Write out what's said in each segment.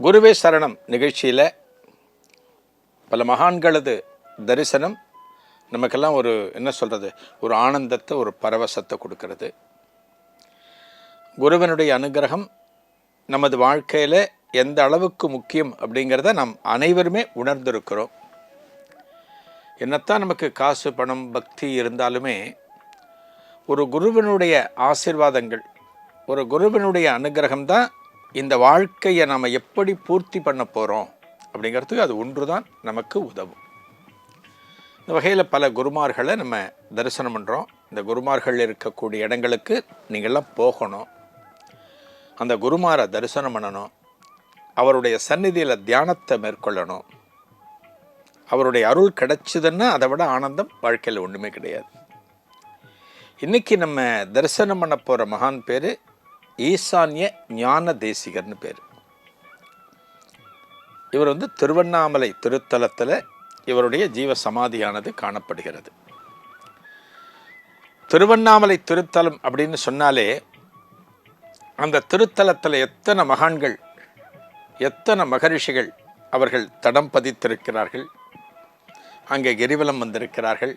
குருவே சரணம் நிகழ்ச்சியில் பல மகான்களது தரிசனம். நமக்கெல்லாம் ஒரு என்ன சொல்கிறது ஒரு ஆனந்தத்தை ஒரு பரவசத்தை கொடுக்கறது. குருவனுடைய அனுகிரகம் நமது வாழ்க்கையில் எந்த அளவுக்கு முக்கியம் அப்படிங்கிறத நாம் அனைவருமே உணர்ந்திருக்கிறோம். என்னத்தான் நமக்கு காசு பணம் பக்தி இருந்தாலுமே ஒரு குருவினுடைய ஆசிர்வாதங்கள் ஒரு குருவினுடைய அனுகிரகம் தான் இந்த வாழ்க்கையை நம்ம எப்படி பூர்த்தி பண்ண போகிறோம் அப்படிங்கிறதுக்கு அது ஒன்று தான் நமக்கு உதவும். இந்த வகையில் பல குருமார்களை நம்ம தரிசனம் பண்ணுறோம் இந்த குருமார்கள் இருக்கக்கூடிய இடங்களுக்கு நீங்கள்லாம் போகணும். அந்த குருமாரை தரிசனம் பண்ணணும். அவருடைய சந்நிதியில் தியானத்தை மேற்கொள்ளணும். அவருடைய அருள் கிடைச்சதுன்னா அதை விட ஆனந்தம் வாழ்க்கையில் ஒன்றுமே கிடையாது. இன்றைக்கி நம்ம தரிசனம் பண்ண போகிற மகான் பேர் ஈசான்ய ஞான தேசிகர்னு பேர். இவர் வந்து திருவண்ணாமலை திருத்தலத்தில் இவருடைய ஜீவ சமாதியானது காணப்படுகிறது. திருவண்ணாமலை திருத்தலம் அப்படின்னு சொன்னாலே அந்த திருத்தலத்தில் எத்தனை மகான்கள் எத்தனை மகரிஷிகள் அவர்கள் தடம் பதித்திருக்கிறார்கள் அங்கே கிரிவலம் வந்திருக்கிறார்கள்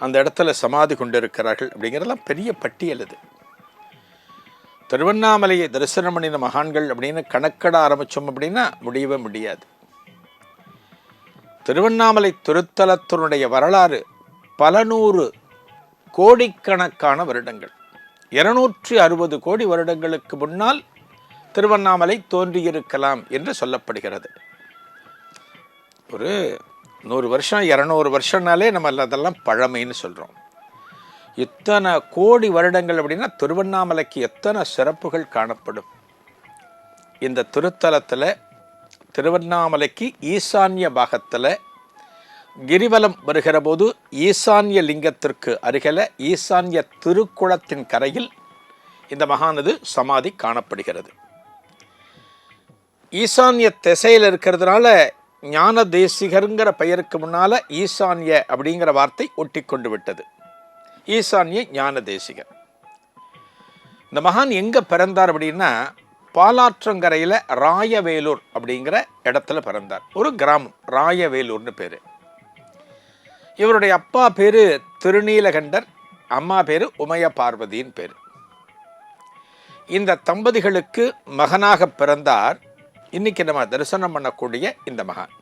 அந்த இடத்துல சமாதி கொண்டிருக்கிறார்கள் அப்படிங்கிறதெல்லாம் பெரிய பட்டியல் இது திருவண்ணாமலையை தரிசனம் பண்ணின மகான்கள் அப்படின்னு கணக்கிட ஆரம்பித்தோம் அப்படின்னா முடியவே முடியாது. திருவண்ணாமலை திருத்தலத்தினுடைய வரலாறு பல நூறு கோடிக்கணக்கான வருடங்கள். இருநூற்றி அறுபது கோடி வருடங்களுக்கு முன்னால் திருவண்ணாமலை தோன்றியிருக்கலாம் என்று சொல்லப்படுகிறது. ஒரு நூறு வருஷம் இரநூறு வருஷம்னாலே நம்ம அதெல்லாம் பழமைன்னு சொல்கிறோம் இத்தனை கோடி வருடங்கள் அப்படின்னா திருவண்ணாமலைக்கு எத்தனை சிறப்புகள் காணப்படும். இந்த திருத்தலத்தில் திருவண்ணாமலைக்கு ஈசான்ய பாகத்தில் கிரிவலம் வருகிற போது ஈசான்ய லிங்கத்திற்கு அருகில ஈசான்ய திருக்குளத்தின் கரையில் இந்த மகானது சமாதி காணப்படுகிறது. ஈசான்ய திசையில் இருக்கிறதுனால ஞான தேசிகருங்கிற பெயருக்கு முன்னால் ஈசான்ய அப்படிங்கிற வார்த்தை ஒட்டி கொண்டு விட்டது. ஈசான்ய ஞான தேசிகர். இந்த மகான் எங்கே பிறந்தார் அப்படின்னா பாலாற்றங்கரையில் ராயவேலூர் அப்படிங்கிற இடத்துல பிறந்தார். ஒரு கிராமம் ராயவேலூர்னு பேர். இவருடைய அப்பா பேர் திருநீலகண்டர் அம்மா பேர் உமய பார்வதியின் பேர். இந்த தம்பதிகளுக்கு மகனாக பிறந்தார். இன்னைக்கு நம்ம தரிசனம் பண்ணக்கூடிய இந்த மகான்.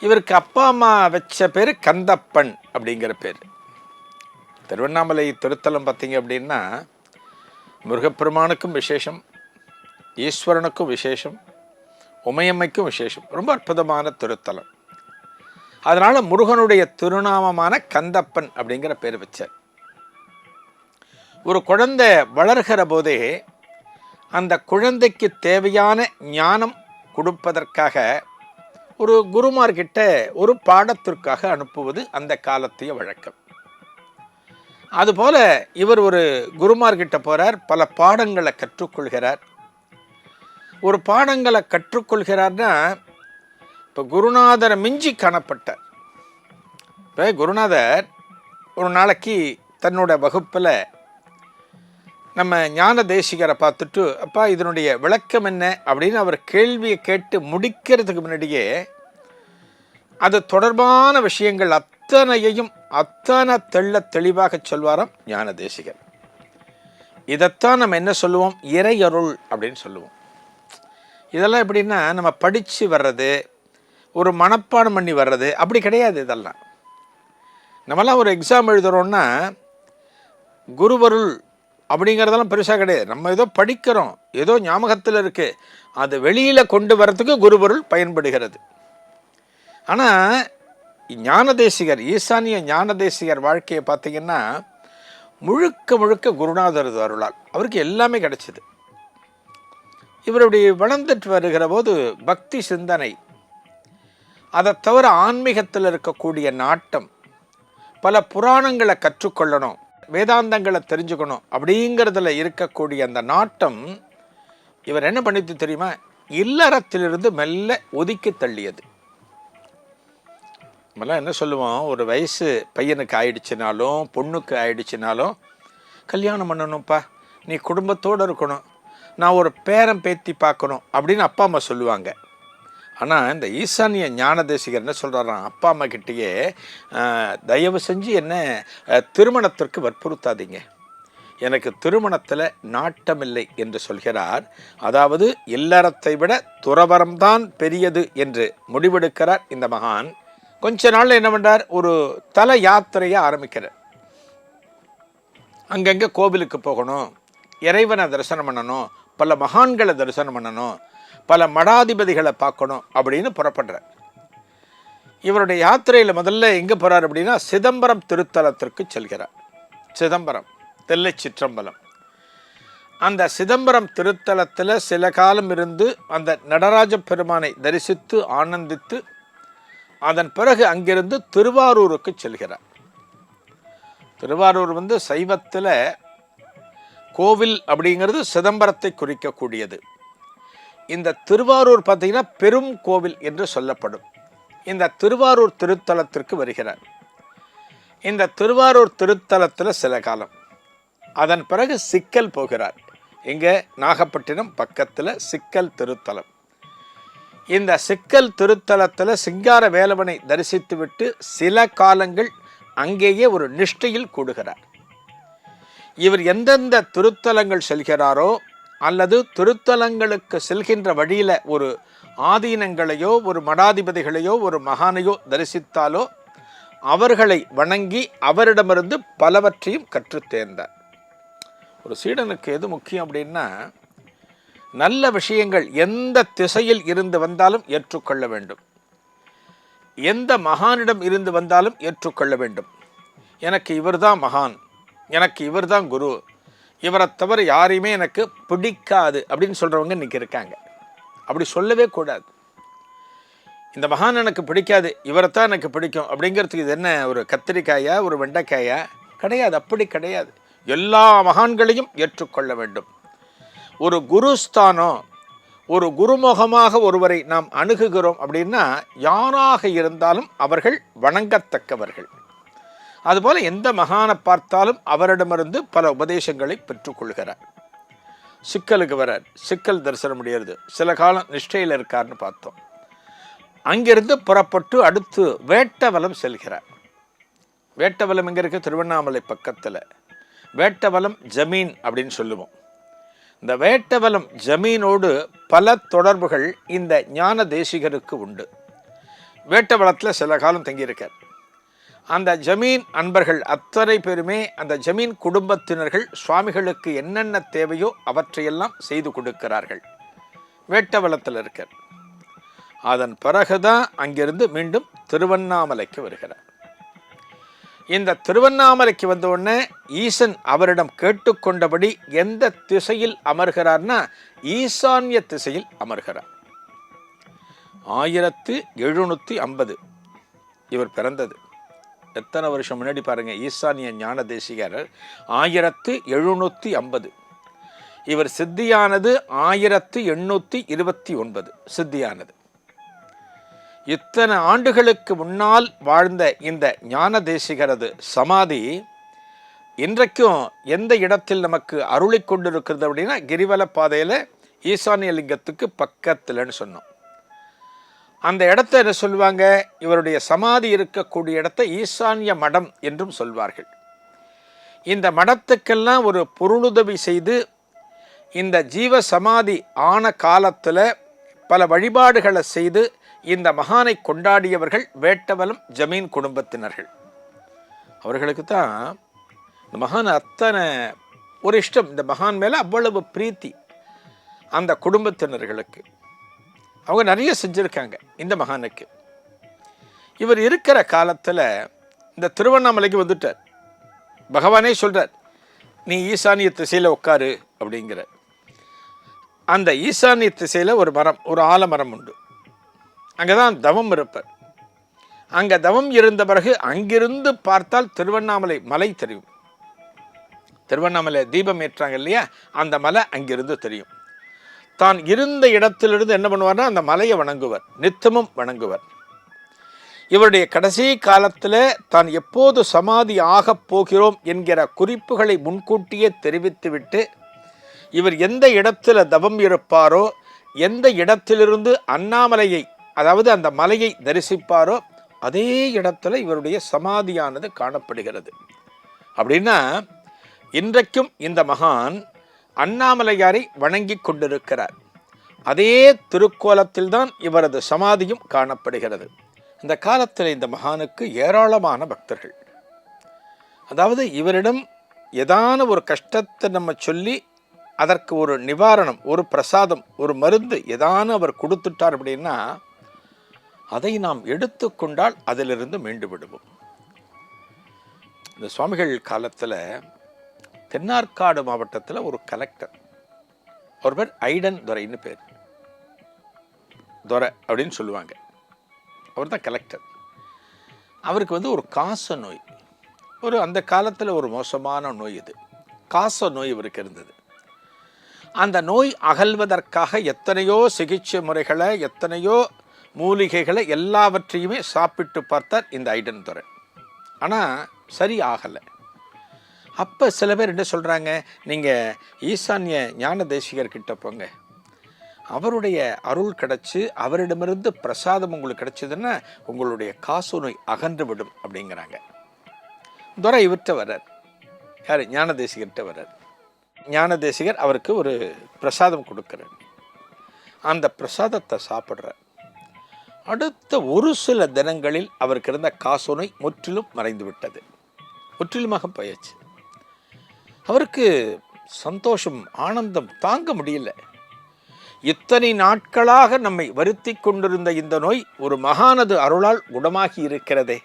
இவருக்கு அப்பா அம்மா வச்ச பேர் கந்தப்பன் அப்படிங்கிற பேர். திருவண்ணாமலை திருத்தலம் பார்த்தீங்க அப்படின்னா முருகப்பெருமானுக்கும் விசேஷம் ஈஸ்வரனுக்கும் விசேஷம் உமையம்மைக்கும் விசேஷம். ரொம்ப அற்புதமான திருத்தலம். அதனால் முருகனுடைய திருநாமமான கந்தப்பன் அப்படிங்கிற பேர் வச்சார். ஒரு குழந்தை வளர்கிற போதே அந்த குழந்தைக்கு தேவையான ஞானம் கொடுப்பதற்காக ஒரு குருமார்கிட்ட ஒரு பாடத்திற்காக அனுப்புவது அந்த காலத்திய வழக்கம். அதுபோல் இவர் ஒரு குருமார்கிட்ட போகிறார் பல பாடங்களை கற்றுக்கொள்கிறார். ஒரு பாடங்களை கற்றுக்கொள்கிறார்னா இப்போ குருநாதரை மிஞ்சி காணப்பட்டார். இப்போ குருநாதர் ஒரு நாளைக்கு தன்னோட வகுப்பில் நம்ம ஞான தேசிகரை பார்த்துட்டு அப்பா இதனுடைய விளக்கம் என்ன? அப்படின்னு அவர் கேள்வியை கேட்டு முடிக்கிறதுக்கு முன்னாடியே அது தொடர்பான விஷயங்கள் அத்தனையையும் அத்தனை தெள்ள தெளிவாக சொல்வாராம் ஞான தேசிகர் இதைத்தான் நம்ம என்ன சொல்லுவோம்? இறையருள் அப்படின்னு சொல்லுவோம். இதெல்லாம் எப்படின்னா நம்ம படித்து வர்றது ஒரு மனப்பாடம் பண்ணி வர்றது அப்படி கிடையாது இதெல்லாம். நம்மலாம் ஒரு எக்ஸாம் எழுதுகிறோன்னா குருவருள் அப்படிங்கிறதெல்லாம் பெருசாக கிடையாது. நம்ம ஏதோ படிக்கிறோம் ஏதோ ஞாபகத்தில் இருக்குது அது வெளியில் கொண்டு வரத்துக்கு குருபொருள் பயன்படுகிறது. ஆனால் ஞானதேசிகர் ஈசானிய ஞானதேசிகர் வாழ்க்கையை பார்த்தீங்கன்னா முழுக்க முழுக்க குருநாதரது அருளால். அவருக்கு எல்லாமே கிடைச்சிது. இவருடைய வளர்ந்துட்டு வருகிற போது பக்தி சிந்தனை அதை தவிர ஆன்மீகத்தில் இருக்கக்கூடிய நாட்டம் பல புராணங்களை கற்றுக்கொள்ளணும் வேதாந்தங்களை தெரிஞ்சுக்கணும் அப்படிங்கிறதுல இருக்கக்கூடிய அந்த நாட்டம் இவர் என்ன பண்ணிட்டு தெரியுமா? இல்லறத்திலிருந்து மெல்ல ஒதுக்கி தள்ளியது. நம்மலாம் என்ன சொல்லுவோம்? ஒரு வயசு பையனுக்கு ஆயிடுச்சுனாலும் பொண்ணுக்கு ஆயிடுச்சுனாலும் கல்யாணம் பண்ணணும்ப்பா. நீ குடும்பத்தோடு இருக்கணும். நான் ஒரு பேரன் பேத்தி பார்க்கணும் அப்படின்னு அப்பா அம்மா சொல்லுவாங்க. ஆனால் இந்த ஈசானிய ஞான தேசிகர் என்ன சொல்கிறாராம் அப்பா அம்மா கிட்டேயே தயவு செஞ்சு என்ன திருமணத்திற்கு வற்புறுத்தாதீங்க. எனக்கு திருமணத்தில் நாட்டமில்லை என்று சொல்கிறார். அதாவது இல்லறத்தை விட துறவரம்தான் பெரியது என்று முடிவெடுக்கிறார் இந்த மகான். கொஞ்ச நாளில் என்ன பண்ணுறார் ஒரு தல யாத்திரையை ஆரம்பிக்கிறார். அங்கங்கே கோவிலுக்கு போகணும் இறைவனை தரிசனம் பண்ணணும் பல மகான்களை தரிசனம் பண்ணணும் பல மடாதிபதிகளை பார்க்கணும் அப்படின்னு புறப்படுறார். இவருடைய யாத்திரையில் முதல்ல எங்கே போகிறார் அப்படின்னா சிதம்பரம் திருத்தலத்திற்கு செல்கிறார். சிதம்பரம் தெல்லை சிற்றம்பலம். அந்த சிதம்பரம் திருத்தலத்தில் சில காலம் இருந்து அந்த நடராஜ பெருமானை தரிசித்து ஆனந்தித்து அதன் பிறகு அங்கிருந்து திருவாரூருக்கு செல்கிறார். திருவாரூர் வந்து சைவத்தில் கோவில் அப்படிங்கிறது சிதம்பரத்தை குறிக்கக்கூடியது. இந்த திருவாரூர் பார்த்தீங்கன்னா பெரும் கோவில் என்று சொல்லப்படும். இந்த திருவாரூர் திருத்தலத்திற்கு வருகிறார். இந்த திருவாரூர் திருத்தலத்தில் சில காலம். அதன் பிறகு சிக்கல் போகிறார். இங்கே நாகப்பட்டினம் பக்கத்தில் சிக்கல் திருத்தலம். இந்த சிக்கல் திருத்தலத்தில் சிங்கார வேலவனை தரிசித்துவிட்டு சில காலங்கள் அங்கேயே ஒரு நிஷ்டையில் கூடுகிறார். இவர் எந்தெந்த திருத்தலங்கள் செல்கிறாரோ அல்லது திருத்தலங்களுக்கு செல்கின்ற வழியில் ஒரு ஆதீனங்களையோ ஒரு மடாதிபதிகளையோ ஒரு மகானையோ தரிசித்தாலோ அவர்களை வணங்கி அவரிடமிருந்து பலவற்றையும் கற்றுத் தேர்ந்தார் ஒரு சீடனுக்கு எது முக்கியம் அப்படின்னா நல்ல விஷயங்கள் எந்த திசையில் இருந்து வந்தாலும் ஏற்றுக்கொள்ள வேண்டும். எந்த மகானிடம் இருந்து வந்தாலும் ஏற்றுக்கொள்ள வேண்டும். எனக்கு இவர்தான் மகான். எனக்கு இவர்தான் குரு. இவரை தவிர யாரையுமே எனக்கு பிடிக்காது அப்படின்னு சொல்கிறவங்க இன்றைக்கி இருக்காங்க. அப்படி சொல்லவே கூடாது. இந்த மகான் எனக்கு பிடிக்காது இவரைத்தான் எனக்கு பிடிக்கும் அப்படிங்கிறதுக்கு இது என்ன? ஒரு கத்திரிக்காயா ஒரு வெண்டைக்காயா? கிடையாது. அப்படி கிடையாது. எல்லா மகான்களையும் ஏற்றுக்கொள்ள வேண்டும். ஒரு குருஸ்தானம் ஒரு குருமுகமாக ஒருவரை நாம் அணுகுகிறோம் அப்படின்னா யாராக இருந்தாலும் அவர்கள் வணங்கத்தக்கவர்கள். அதுபோல் எந்த மகானை பார்த்தாலும் அவரிடமிருந்து பல உபதேசங்களை பெற்றுக்கொள்கிறார் சிக்கலுக்கு வரார். சிக்கல் தரிசனம் முடியறது. சில காலம் நிஷ்டையில் இருக்கார்னு பார்த்தோம். அங்கிருந்து புறப்பட்டு அடுத்து வேட்டவலம் செல்கிறார். வேட்டவலம் எங்கே இருக்குது திருவண்ணாமலை பக்கத்தில். வேட்டவலம் ஜமீன் அப்படின்னு சொல்லுவோம். இந்த வேட்டவலம் ஜமீனோடு பல தொடர்புகள் இந்த ஞான தேசிகருக்கு உண்டு. வேட்டவலத்தில் சில காலம் தங்கியிருக்கார். அந்த ஜமீன் அன்பர்கள் அத்தனை பேருமே அந்த ஜமீன் குடும்பத்தினர்கள் சுவாமிகளுக்கு என்னென்ன தேவையோ அவற்றையெல்லாம் செய்து கொடுக்கிறார்கள். வேட்டவலத்தில் இருக்கார். அதன் பிறகுதான் அங்கிருந்து மீண்டும் திருவண்ணாமலைக்கு வருகிறார். இந்த திருவண்ணாமலைக்கு வந்த உடனே ஈசன் அவரிடம் கேட்டுக்கொண்டபடி எந்த திசையில் அமர்கிறார்னா ஈசான்ய திசையில் அமர்கிறார். ஆயிரத்து எழுநூற்றி ஐம்பது. இவர் பிறந்தது. எத்தனை வருஷம் முன்னாடி பாருங்கள் ஈசானிய ஞான தேசிகர் ஆயிரத்து எழுநூற்றி ஐம்பது. இவர் சித்தியானது ஆயிரத்து எண்ணூற்றி இருபத்தி ஒன்பது. சித்தியானது. இத்தனை ஆண்டுகளுக்கு முன்னால் வாழ்ந்த இந்த ஞான தேசிகரது சமாதி இன்றைக்கும் எந்த இடத்தில் நமக்கு அருளை கொண்டிருக்கிறது அப்படின்னா கிரிவல பாதையில் ஈசானிய லிங்கத்துக்கு பக்கத்தில்னு சொன்னோம். அந்த இடத்த என்ன சொல்லுவாங்க? இவருடைய சமாதி இருக்கக்கூடிய இடத்த ஈசான்ய மடம் என்றும் சொல்வார்கள். இந்த மடத்துக்கெல்லாம் ஒரு பொருளுதவி செய்து இந்த ஜீவ சமாதி ஆன காலத்தில் பல வழிபாடுகளை செய்து இந்த மகானை கொண்டாடியவர்கள் வேட்டவலம் ஜமீன் குடும்பத்தினர்கள். அவர்களுக்கு தான் இந்த மகான் அத்தனை ஒரு இஷ்டம். இந்த மகான் மேலே அவ்வளவு பிரீத்தி அந்த குடும்பத்தினர்களுக்கு. அவங்க நிறைய செஞ்சுருக்காங்க இந்த மகானுக்கு. இவர் இருக்கிற காலத்தில் இந்த திருவண்ணாமலைக்கு வந்துட்டார். பகவானே சொல்கிறார் நீ ஈசானிய திசையில் உட்காரு அப்படிங்கிற அந்த ஈசானிய திசையில் ஒரு மரம் ஒரு ஆலமரம் உண்டு. அங்கே தான் தவம் இருப்பார். அங்கே தவம் இருந்த பிறகு அங்கிருந்து பார்த்தால் திருவண்ணாமலை மலை தெரியும். திருவண்ணாமலை தீபம் ஏற்றாங்க இல்லையா? அந்த மலை அங்கிருந்து தெரியும். தான் இருந்த இடத்திலிருந்து என்ன பண்ணுவார்னா அந்த மலையை வணங்குவர். நித்தமும் வணங்குவர். இவருடைய கடைசி காலத்தில் தான் எப்போது சமாதி ஆகப் போகிறோம் என்கிற குறிப்புகளை முன்கூட்டியே தெரிவித்துவிட்டு இவர் எந்த இடத்துல தவம் இருப்பாரோ எந்த இடத்திலிருந்து அண்ணாமலையை அதாவது அந்த மலையை தரிசிப்பாரோ அதே இடத்துல இவருடைய சமாதியானது காணப்படுகிறது. அப்படின்னா இன்றைக்கும் இந்த மகான் அண்ணாமலையாரை வணங்கி கொண்டிருக்கிறார். அதே திருக்கோலத்தில்தான் இவரது சமாதியும் காணப்படுகிறது. இந்த காலத்தில் இந்த மகானுக்கு ஏராளமான பக்தர்கள். அதாவது இவரிடம் ஏதான ஒரு கஷ்டத்தை நம்ம சொல்லி அதற்கு ஒரு நிவாரணம் ஒரு பிரசாதம் ஒரு மருந்து ஏதான அவர் கொடுத்துட்டார் அப்படின்னா அதை நாம் எடுத்துக்கொண்டால் அதிலிருந்து மீண்டு விடுவோம். இந்த சுவாமிகள் காலத்தில் தென்னார்காடு மாவட்டத்தில் ஒரு கலெக்டர். அவர் பேர் ஐடன் துரைன்னு பேர். துரை அப்படின்னு சொல்லுவாங்க. அவர் தான் கலெக்டர். அவருக்கு வந்து ஒரு காச நோய். ஒரு அந்த காலத்தில் ஒரு மோசமான நோய் இது. காச நோய் இவருக்கு இருந்தது. அந்த நோய் அகல்வதற்காக எத்தனையோ சிகிச்சை முறைகளை எத்தனையோ மூலிகைகளை எல்லாவற்றையுமே சாப்பிட்டு பார்த்தார் இந்த ஐடன் துறை ஆனால் சரி ஆகலை அப்போ சில பேர் என்ன சொல்கிறாங்க நீங்கள் ஈசான்ய ஞான தேசிகர் கிட்ட போங்க. அவருடைய அருள் கிடச்சி அவரிடமிருந்து பிரசாதம் உங்களுக்கு கிடச்சிதுன்னா உங்களுடைய காசு நோய் அகன்று விடும் அப்படிங்கிறாங்க. துரை இவர்கிட்ட வர்றார். யார்? ஞான தேசிகர்கிட்ட வர்றார். ஞான தேசிகர் அவருக்கு ஒரு பிரசாதம் கொடுக்குறார். அந்த பிரசாதத்தை சாப்பிட்றார். அடுத்த ஒரு சில தினங்களில் அவருக்கு இருந்த காசோனை முற்றிலும் மறைந்து விட்டது முற்றிலுமாக போயாச்சு அவருக்கு சந்தோஷம் ஆனந்தம் தாங்க முடியல. இத்தனை நாட்களாக நம்மை வருத்தி கொண்டிருந்த இந்த நோய் ஒரு மகானது அருளால் குணமாகி இருக்கிறதே.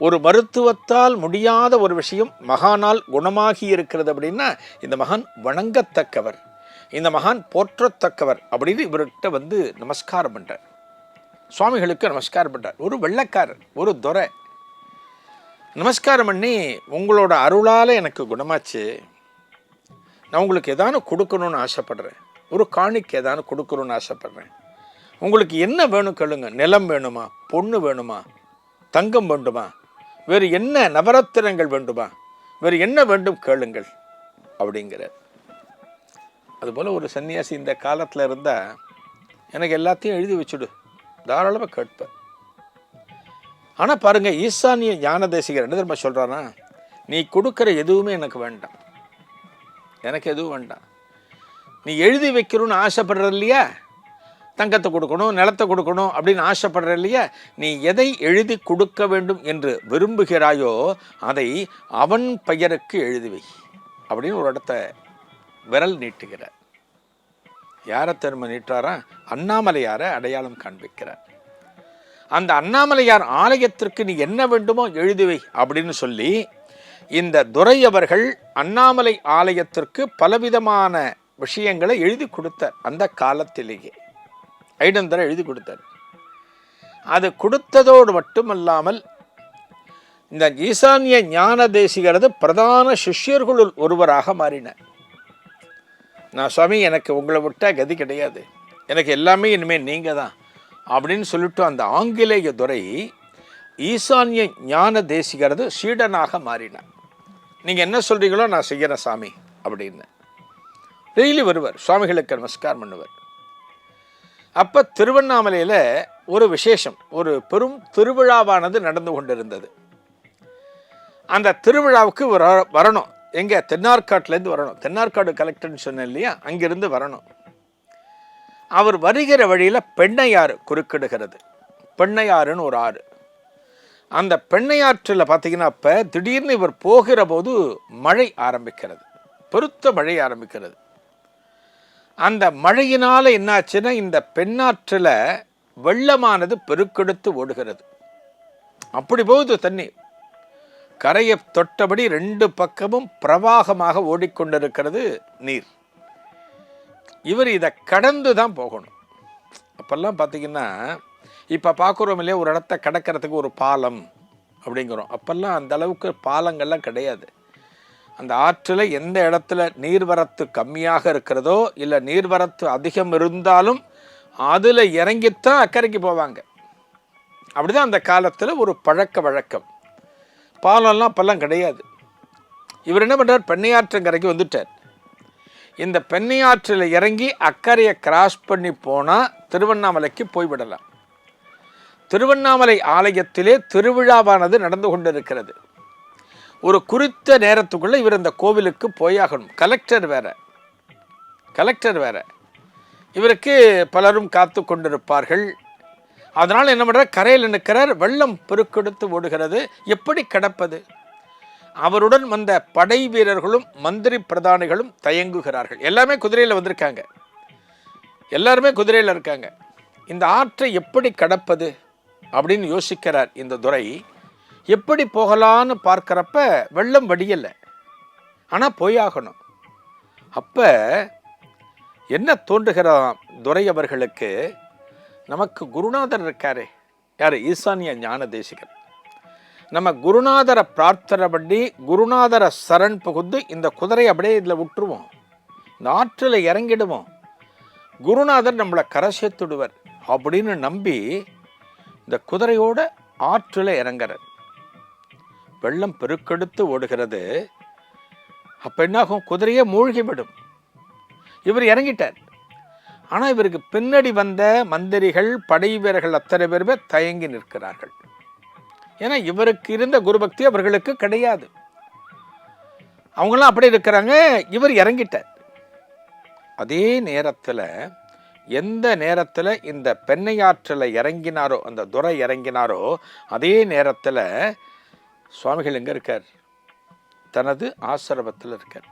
ஒரு மருத்துவத்தால் முடியாத ஒரு விஷயம் மகானால் குணமாகி இருக்கிறது அப்படின்னா இந்த மகான் வணங்கத்தக்கவர் இந்த மகான் போற்றத்தக்கவர் அப்படின்னு இவர்கிட்ட வந்து நமஸ்காரம் பண்ணுறார் சுவாமிகளுக்கு நமஸ்காரம் பண்ணுறார் ஒரு வெள்ளக்காரர் ஒரு துறை நமஸ்காரம் பண்ணி உங்களோட அருளால் எனக்கு குணமாச்சு. நான் உங்களுக்கு எதானு கொடுக்கணும்னு ஆசைப்பட்றேன். ஒரு காணிக்கு எதானு கொடுக்கணும்னு ஆசைப்பட்றேன். உங்களுக்கு என்ன வேணும் கேளுங்க. நிலம் வேணுமா? பொண்ணு வேணுமா? தங்கம் வேண்டுமா? வேறு என்ன நவரத்தினங்கள் வேண்டுமா? வேறு என்ன வேண்டும் கேளுங்கள். அப்படிங்கிறார். அதுபோல் ஒரு சன்னியாசி இந்த காலத்தில் இருந்தால் எனக்கு எல்லாத்தையும் எழுதி வச்சுடு. தாராளமாக கேட்பேன் ஆனால் பாருங்கள் ஈசானிய ஞான தேசிகர் என்ன தெரியுமா சொல்கிறானா நீ கொடுக்குற எதுவுமே எனக்கு வேண்டாம். எனக்கு எதுவும் வேண்டாம். நீ எழுதி வைக்கணும்னு ஆசைப்படுற இல்லையா? தங்கத்தை கொடுக்கணும் நிலத்தை கொடுக்கணும் அப்படின்னு ஆசைப்படுற இல்லையா? நீ எதை எழுதி கொடுக்க வேண்டும் என்று விரும்புகிறாயோ அதை அவன் பெயருக்கு எழுதி வை. அப்படின்னு ஒரு இடத்த விரல் நீட்டுகிறார். யாரை திரும்ப நீட்டாரா அண்ணாமலையாரை அடையாளம் காண்பிக்கிறார். அந்த அண்ணாமலையார் ஆலயத்திற்கு நீ என்ன வேண்டுமோ எழுதுவை அப்படின்னு சொல்லி இந்த துரையவர்கள் அண்ணாமலை ஆலயத்திற்கு பலவிதமான விஷயங்களை எழுதி கொடுத்தார் அந்த காலத்திலேயே. ஐடந்தரை எழுதி கொடுத்தார். அது கொடுத்ததோடு மட்டுமல்லாமல் இந்த ஈசான்ய ஞான தேசிகரது பிரதான சிஷ்யர்களுள் ஒருவராக மாறினார். நான் சுவாமி எனக்கு உங்களை விட்டால் கதி கிடையாது. எனக்கு எல்லாமே இனிமேல் நீங்கள் தான். அப்படின்னு சொல்லிட்டு அந்த ஆங்கிலேய துறை ஈசான்ய ஞான தேசிகரது சீடனாக மாறினார் நீங்கள் என்ன சொல்கிறீங்களோ நான் செய்கிறேன் சாமி அப்படின்னு. டெய்லி வருவர் சுவாமிகளுக்கு நமஸ்காரம் பண்ணுவர். அப்போ திருவண்ணாமலையில் ஒரு விசேஷம் ஒரு பெரும் திருவிழாவானது நடந்து கொண்டிருந்தது. அந்த திருவிழாவுக்கு வர வரணும். எங்கே? தென்னார்காட்டிலேருந்து வரணும். தென்னார்காடு கலெக்டர்னு சொன்னேன் இல்லையா? அங்கிருந்து வரணும். அவர் வருகிற வழியில் பெண்ணையாறு குறுக்கிடுகிறது. பெண்ணையாறுன்னு ஒரு ஆறு. அந்த பெண்ணையாற்றில் பார்த்தீங்கன்னா இப்போ திடீர்னு இவர் போகிற போது மழை ஆரம்பிக்கிறது. பெருத்த மழை ஆரம்பிக்கிறது. அந்த மழையினால் என்னாச்சுன்னா இந்த பெண்ணாற்றில் வெள்ளமானது பெருக்கெடுத்து ஓடுகிறது. அப்படி போகுது தண்ணி. கரையை தொட்டபடி ரெண்டு பக்கமும் பிரவாகமாக ஓடிக்கொண்டிருக்கிறது நீர். இவர் இதை கடந்து தான் போகணும். அப்போல்லாம் பார்த்தீங்கன்னா இப்போ பார்க்குறோம் இல்லையா ஒரு இடத்த கடக்கிறதுக்கு ஒரு பாலம் அப்படிங்கிறோம். அப்போல்லாம் அந்த அளவுக்கு பாலங்கள்லாம் கிடையாது. அந்த ஆற்றில் எந்த இடத்துல நீர்வரத்து கம்மியாக இருக்கிறதோ இல்லை நீர்வரத்து அதிகம் இருந்தாலும் அதில் இறங்கித்தான் அக்கறைக்கு போவாங்க. அப்படிதான் அந்த காலத்தில் ஒரு பழக்க வழக்கம். பாலம்லாம் அப்போல்லாம் கிடையாது. இவர் என்ன பண்ணுறார் பெண்ணையாற்றங்கரைக்கு வந்துட்டார். இந்த பெண்ணையாற்றில் இறங்கி அக்கறையை கிராஸ் பண்ணி போனால் திருவண்ணாமலைக்கு போய்விடலாம். திருவண்ணாமலை ஆலயத்திலே திருவிழாவானது நடந்து கொண்டிருக்கிறது. ஒரு குறித்த நேரத்துக்குள்ளே இவர் இந்த கோவிலுக்கு போயாகணும். கலெக்டர் வேற. கலெக்டர் வேற. இவருக்கு பலரும் காத்து கொண்டிருப்பார்கள். அதனால் என்ன பண்ணுறார் கரையில் நிற்கிறார். வெள்ளம் பெருக்கெடுத்து ஓடுகிறது. எப்படி கிடப்பது? அவருடன் வந்த படை வீரர்களும் மந்திரி பிரதானிகளும் தயங்குகிறார்கள். எல்லாமே குதிரையில் வந்திருக்காங்க. எல்லாருமே குதிரையில் இருக்காங்க. இந்த ஆற்றை எப்படி கடப்பது? அப்படின்னு யோசிக்கிறார் இந்த துறை எப்படி போகலான்னு பார்க்குறப்ப வெள்ளம் வடியலை. ஆனால் போயாகணும். அப்போ என்ன தோன்றுகிறான் துறை அவர்களுக்கு? நமக்கு குருநாதர் இருக்காரு. யார்? ஈசானிய ஞான தேசிகர். நம்ம குருநாதரை பிரார்த்தனை பண்ணி குருநாதரை சரண் புகுந்து இந்த குதிரையை அப்படியே இதில் விட்டுருவோம். இந்த ஆற்றில் இறங்கிடுவோம். குருநாதர் நம்மளை கரை சேர்த்துடுவர் அப்படின்னு நம்பி இந்த குதிரையோட ஆற்றில் இறங்குறார். வெள்ளம் பெருக்கெடுத்து ஓடுகிறது. அப்போ என்னாகும்? குதிரையே மூழ்கிவிடும். இவர் இறங்கிட்டார். ஆனால் இவருக்கு பின்னாடி வந்த மந்திரிகள் படை வீரர்கள் அத்தனை பேருமே தயங்கி நிற்கிறார்கள். ஏன்னா இவருக்கு இருந்த குருபக்தி அவர்களுக்கு கிடையாது. அவங்களாம் அப்படி இருக்கிறாங்க இவர் இறங்கிட்டார். அதே நேரத்தில் எந்த நேரத்தில் இந்த பெண்ணையாற்றில் இறங்கினாரோ அந்த துறை இறங்கினாரோ அதே நேரத்தில் சுவாமிகள் எங்கே இருக்கார்? தனது ஆசிரமத்தில் இருக்கார்.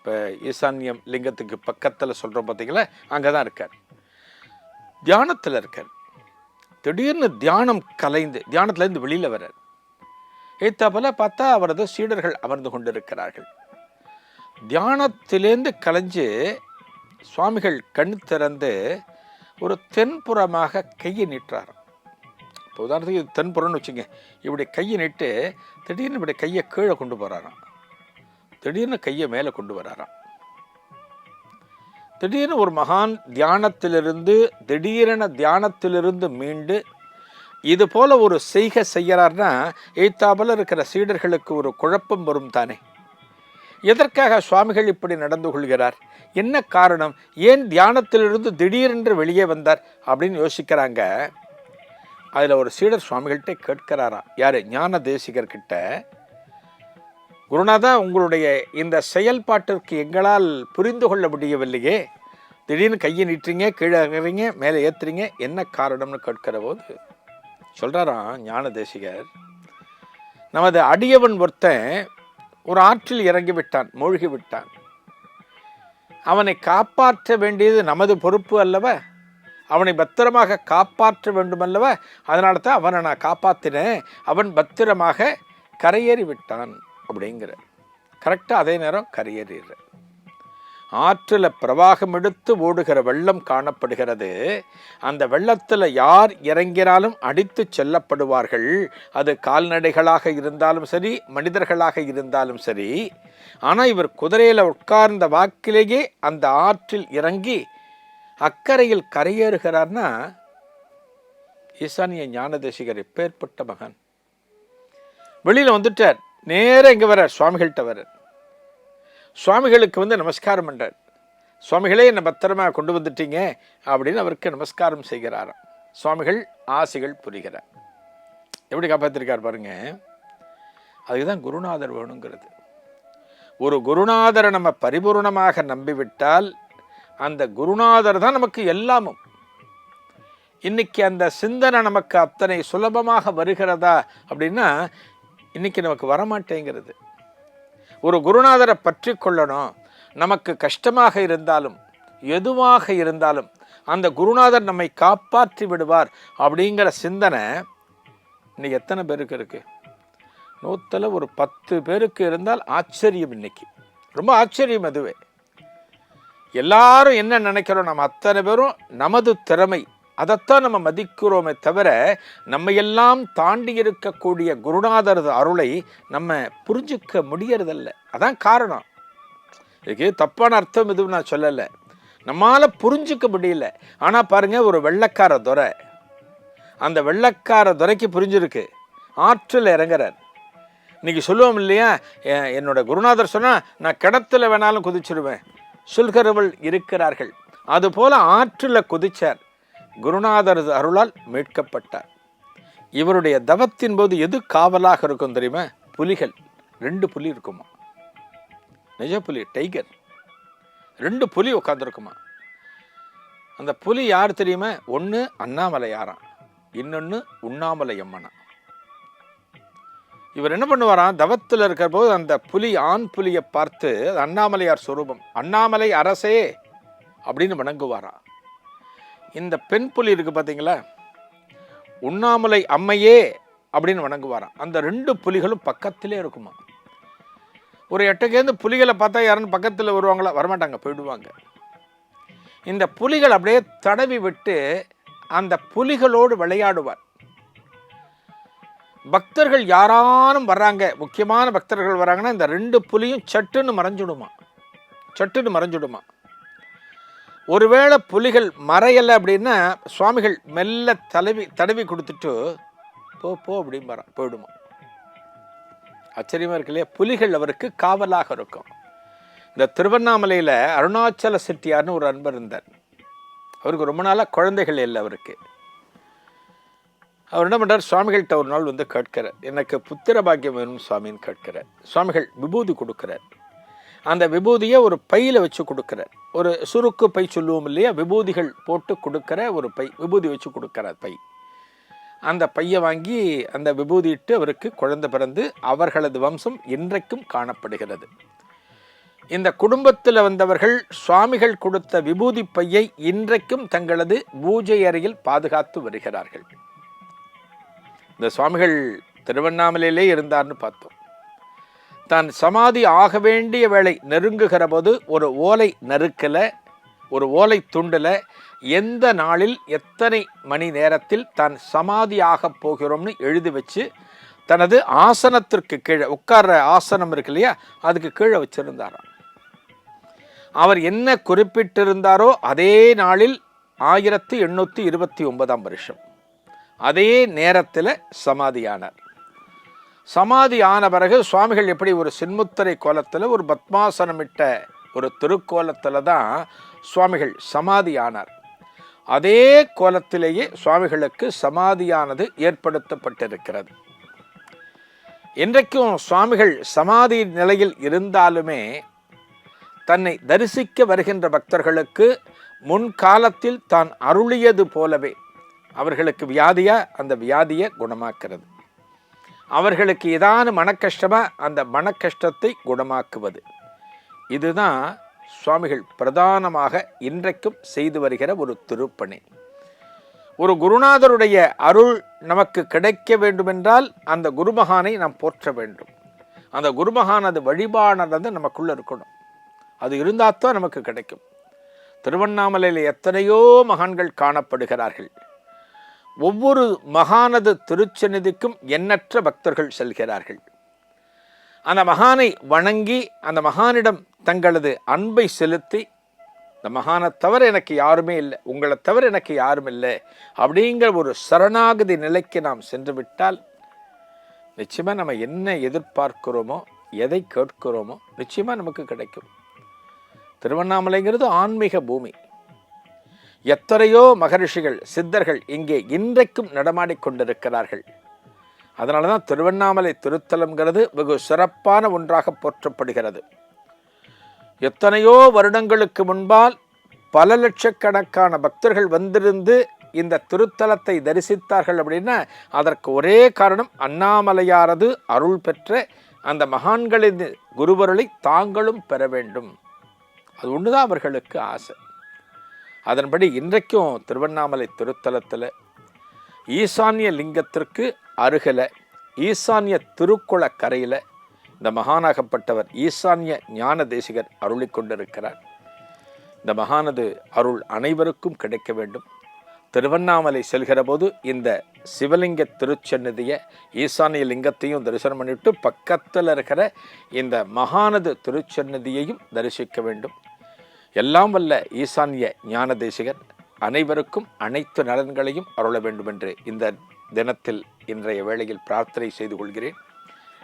இப்போ ஈசான்யம் லிங்கத்துக்கு பக்கத்தில் சொல்கிறோம் பார்த்தீங்களா அங்கே தான் இருக்கார். தியானத்தில் இருக்கார். திடீர்னு தியானம் கலைந்து தியானத்துலேருந்து வெளியில் வர்றார். ஏத்தாப்பில் பார்த்தா அவரது சீடர்கள் அமர்ந்து கொண்டிருக்கிறார்கள். தியானத்திலேருந்து கலைஞ்சு சுவாமிகள் கண் திறந்து ஒரு தென்புறமாக கையை நீட்டுறார் இப்போ உதாரணத்துக்கு இது தென்புறம்னு வச்சுங்க இப்படி கையை நீட்டு திடீர்னு இப்படி கையை கீழே கொண்டு போகிறாராம் திடீர்னு கையை மேலே கொண்டு வராராம். திடீர்னு ஒரு மகான் தியானத்திலிருந்து திடீரென தியானத்திலிருந்து மீண்டு இது போல ஒரு செய்கை செய்கிறார்னா எய்த்தாபல இருக்கிற சீடர்களுக்கு ஒரு குழப்பம் வரும் தானே. எதற்காக சுவாமிகள் இப்படி நடந்து கொள்கிறார்? என்ன காரணம்? ஏன் தியானத்திலிருந்து திடீரென்று வெளியே வந்தார்? அப்படின்னு யோசிக்கிறாங்க. அதில் ஒரு சீடர் சுவாமிகள்கிட்ட கேட்கிறாராம். யார்? ஞான தேசிகர்கிட்ட. குருநாதா உங்களுடைய இந்த செயல்பாட்டிற்கு எங்களால் புரிந்து கொள்ள முடியவில்லையே. திடீர்னு கையை நீட்டுறீங்க கீழே இறங்குறீங்க மேலே ஏற்றுறீங்க என்ன காரணம்னு கேட்கிற போது சொல்கிறாராம் ஞான தேசிகர்? நமது அடியவன் ஒருத்தன் ஒரு ஆற்றில் இறங்கி விட்டான் மூழ்கி விட்டான் அவனை காப்பாற்ற வேண்டியது நமது பொறுப்பு அல்லவா? அவனை பத்திரமாக காப்பாற்ற வேண்டும் அல்லவா? அதனால தான் அவனை நான் காப்பாற்றினேன் அவன் பத்திரமாக கரையேறி விட்டான் அப்படிங்கிற. கரெக்டாக அதே நேரம் கரையேறிடுற ஆற்றில் பிரவாகம் எடுத்து ஓடுகிற வெள்ளம் காணப்படுகிறது. அந்த வெள்ளத்தில் யார் இறங்கினாலும் அடித்து செல்லப்படுவார்கள். அது கால்நடைகளாக இருந்தாலும் சரி மனிதர்களாக இருந்தாலும் சரி. ஆனால் இவர் குதிரையில் உட்கார்ந்த வாக்கிலேயே அந்த ஆற்றில் இறங்கி அக்கறையில் கரையேறுகிறார்னா ஈசானிய ஞானதேசிகர் எப்பேற்பட்ட மகன்? வெளியில் வந்துட்டார். நேராக இங்கே வர்றார் சுவாமிகள்கிட்ட வர்றார். சுவாமிகளுக்கு வந்து நமஸ்காரம் பண்ணுறார் சுவாமிகளே என்னை பத்திரமா கொண்டு வந்துட்டீங்க? அப்படின்னு அவருக்கு நமஸ்காரம் செய்கிறாராம். சுவாமிகள் ஆசைகள் புரிகிறார். எப்படி காப்பாற்றிருக்கார் பாருங்க. அதுக்கு தான் குருநாதர் வேணுங்கிறது. ஒரு குருநாதரை நம்ம பரிபூர்ணமாக நம்பிவிட்டால் அந்த குருநாதர் தான் நமக்கு எல்லாமும். இன்னைக்கு அந்த சிந்தனை நமக்கு அத்தனை சுலபமாக வருகிறதா அப்படின்னா இன்றைக்கி நமக்கு வரமாட்டேங்கிறது. ஒரு குருநாதரை பற்றி கொள்ளணும். நமக்கு கஷ்டமாக இருந்தாலும் எதுவாக இருந்தாலும் அந்த குருநாதர் நம்மை காப்பாற்றி விடுவார் அப்படிங்கிற சிந்தனை இன்னைக்கு எத்தனை பேருக்கு இருக்குது நூற்றில் ஒரு பத்து பேருக்கு இருந்தால் ஆச்சரியம் இன்னைக்கு. ரொம்ப ஆச்சரியம் அதுவே. எல்லாரும் என்ன நினைக்கிறோம்? நம்ம அத்தனை பேரும் நமது திறமை. அதைத்தான் நம்ம மதிக்கிறோமே தவிர நம்ம எல்லாம் தாண்டி இருக்கக்கூடிய குருநாதரது அருளை நம்ம புரிஞ்சுக்க முடியறதில்ல. அதான் காரணம். இதுக்கு தப்பான அர்த்தம் எதுவும் நான் சொல்லலை. நம்மால் புரிஞ்சுக்க முடியல. ஆனால் பாருங்கள் ஒரு வெள்ளக்கார துறை அந்த வெள்ளக்கார துறைக்கு புரிஞ்சிருக்கு. ஆற்றில் இறங்குறார். இன்றைக்கி சொல்லுவோம் இல்லையா? எ- என்னோட குருநாதர் சொன்னால் நான் கிணத்துல வேணாலும் குதிச்சிருவேன். சொல்கிறவள் இருக்கிறார்கள். அதுபோல் ஆற்றில் குதிச்சார். குருநாதரது அருளால் மீட்கப்பட்டார். இவருடைய தவத்தின் போது எது காவலாக இருக்கும் தெரியுமா? புலிகள். ரெண்டு புலி இருக்குமா? நிஜ புலி டைகர் ரெண்டு புலி உட்காந்துருக்குமா அந்த புலி யார் தெரியுமா? ஒன்று அண்ணாமலையாராம் இன்னொன்று உண்ணாமலை அம்மனா இவர் என்ன பண்ணுவாராம்? தவத்தில் இருக்கிற போது அந்த புலி ஆண் புலியை பார்த்து அண்ணாமலையார் சொரூபம். அண்ணாமலை அரசே அப்படின்னு வணங்குவாராம். இந்த பெண் புலி இருக்குது பார்த்தீங்களா உண்ணாமலை அம்மையே அப்படின்னு வணங்குவாராம். அந்த ரெண்டு புலிகளும் பக்கத்திலே இருக்குமா ஒரு எட்டக்கேந்து புலிகளை பார்த்தா யாருன்னு பக்கத்தில் வருவாங்களா? வரமாட்டாங்க போயிடுவாங்க. இந்த புலிகள் அப்படியே தடவி விட்டு அந்த புலிகளோடு விளையாடுவார். பக்தர்கள் யாராரும் வர்றாங்க முக்கியமான பக்தர்கள் வராங்கன்னா இந்த ரெண்டு புலியும் சட்டுன்னு மறைஞ்சிடுமா சட்டுன்னு மறைஞ்சிடுமா ஒருவேளை புலிகள் மறையலை அப்படின்னா சுவாமிகள் மெல்ல தடவி தடவி கொடுத்துட்டு போ போ அப்படிம்பாரா போயிடுமா. ஆச்சரியமாக இருக்கு இல்லையா? புலிகள் அவருக்கு காவலாக இருக்கும். இந்த திருவண்ணாமலையில் அருணாச்சல செட்டியார்னு ஒரு அன்பர் இருந்தார். அவருக்கு ரொம்ப நாளாக குழந்தைகள் இல்லை அவருக்கு. அவர் என்ன பண்ணுறார் சுவாமிகள்கிட்ட ஒரு நாள் வந்து கேட்கிறார். எனக்கு புத்திர பாக்கியம் வேணும் சுவாமின்னு கேட்கிறார். சுவாமிகள் விபூதி கொடுக்குறார். அந்த விபூதியை ஒரு பையில் வச்சு கொடுக்குறார் ஒரு சுருக்கு பை சொல்லுவோம் இல்லையா? விபூதிகள் போட்டு கொடுக்குற ஒரு பை விபூதி வச்சு கொடுக்குற பை. அந்த பையை வாங்கி அந்த விபூதியிட்டு அவருக்கு குழந்தை பிறந்து அவர்களது வம்சம் இன்றைக்கும் காணப்படுகிறது. இந்த குடும்பத்தில் வந்தவர்கள் சுவாமிகள் கொடுத்த விபூதி பையை இன்றைக்கும் தங்களது பூஜை அறையில் பாதுகாத்து வருகிறார்கள். இந்த சுவாமிகள் திருவண்ணாமலையிலே இருந்தார்னு பார்த்தோம். தான் சமாதி ஆக வேண்டிய வேளை நெருங்குகிற போது ஒரு ஓலை நறுக்கல ஒரு ஓலை துண்டில் எந்த நாளில் எத்தனை மணி நேரத்தில் தான் சமாதி போகிறோம்னு எழுதி வச்சு தனது ஆசனத்திற்கு கீழே உட்கார்ற ஆசனம் இருக்கு இல்லையா அதுக்கு கீழே வச்சிருந்தாராம். அவர் என்ன குறிப்பிட்டிருந்தாரோ அதே நாளில் ஆயிரத்தி எண்ணூற்றி இருபத்தி ஒன்பதாம் வருஷம். அதே நேரத்தில் சமாதியானார். சமாதி ஆன பிறகு சுவாமிகள் எப்படி ஒரு சின்முத்திரை கோலத்தில் ஒரு பத்மாசனமிட்ட ஒரு திருக்கோலத்தில் தான் சுவாமிகள் சமாதி ஆனார் அதே கோலத்திலேயே சுவாமிகளுக்கு சமாதியானது ஏற்படுத்தப்பட்டிருக்கிறது. இன்றைக்கும் சுவாமிகள் சமாதி நிலையில் இருந்தாலுமே தன்னை தரிசிக்க வருகின்ற பக்தர்களுக்கு முன்காலத்தில் தான் அருளியது போலவே அவர்களுக்கு வியாதியாக அந்த வியாதியை குணமாக்கிறது. அவர்களுக்கு ஏதான மனக்கஷ்டமாக அந்த மனக்கஷ்டத்தை குணமாக்குவது. இதுதான் சுவாமிகள் பிரதானமாக இன்றைக்கும் செய்து வருகிற ஒரு திருப்பணி. ஒரு குருநாதருடைய அருள் நமக்கு கிடைக்க வேண்டுமென்றால் அந்த குருமகானை நாம் போற்ற வேண்டும். அந்த குருமகானது வழிபாடானது நமக்குள்ளே இருக்கணும். அது இருந்தால் தான் நமக்கு கிடைக்கும். திருவண்ணாமலையில் எத்தனையோ மகான்கள் காணப்படுகிறார்கள். ஒவ்வொரு மகானது திருச்சநிதிக்கும் எண்ணற்ற பக்தர்கள் செல்கிறார்கள். அந்த மகானை வணங்கி அந்த மகானிடம் தங்களது அன்பை செலுத்தி இந்த மகானை தவிர எனக்கு யாருமே இல்லை உங்களை தவிர எனக்கு யாரும் இல்லை அப்படிங்கிற ஒரு சரணாகதி நிலைக்கு நாம் சென்று விட்டால் நிச்சயமாக நம்ம என்ன எதிர்பார்க்கிறோமோ எதை கேட்கிறோமோ நிச்சயமாக நமக்கு கிடைக்கும். திருவண்ணாமலைங்கிறது ஆன்மீக பூமி. எத்தனையோ மகரிஷிகள் சித்தர்கள் இங்கே இன்றைக்கும் நடமாடிக்கொண்டிருக்கிறார்கள் அதனால தான் திருவண்ணாமலை திருத்தலம்ங்கிறது வெகு சிறப்பான ஒன்றாக போற்றப்படுகிறது. எத்தனையோ வருடங்களுக்கு முன்பால் பல லட்சக்கணக்கான பக்தர்கள் வந்திருந்து இந்த திருத்தலத்தை தரிசித்தார்கள் அப்படின்னா அதற்கு ஒரே காரணம் அண்ணாமலையாரது அருள் பெற்ற அந்த மகான்களின் குருவருளை தாங்களும் பெற வேண்டும். அது ஒன்றுதான் அவர்களுக்கு ஆசை. அதன்படி இன்றைக்கும் திருவண்ணாமலை திருத்தலத்தில் ஈசான்ய லிங்கத்திற்கு அருகில் ஈசான்ய திருக்குள கரையில் இந்த மகானாகப்பட்டவர் ஈசான்ய ஞான தேசிகர் அருளி கொண்டிருக்கிறார். இந்த மகானது அருள் அனைவருக்கும் கிடைக்க வேண்டும். திருவண்ணாமலை செல்கிற போது இந்த சிவலிங்க திருச்சன்னதியை ஈசானிய லிங்கத்தையும் தரிசனம் பண்ணிவிட்டு பக்கத்தில் இருக்கிற இந்த மகானது திருச்சன்னதியையும் தரிசிக்க வேண்டும். எல்லாம் வல்ல ஈசான்ய ஞான தேசிகர் அனைவருக்கும் அனைத்து நலன்களையும் அருள வேண்டும் என்று இந்த தினத்தில் இன்றைய வேளையில் பிரார்த்தனை செய்து கொள்கிறேன்.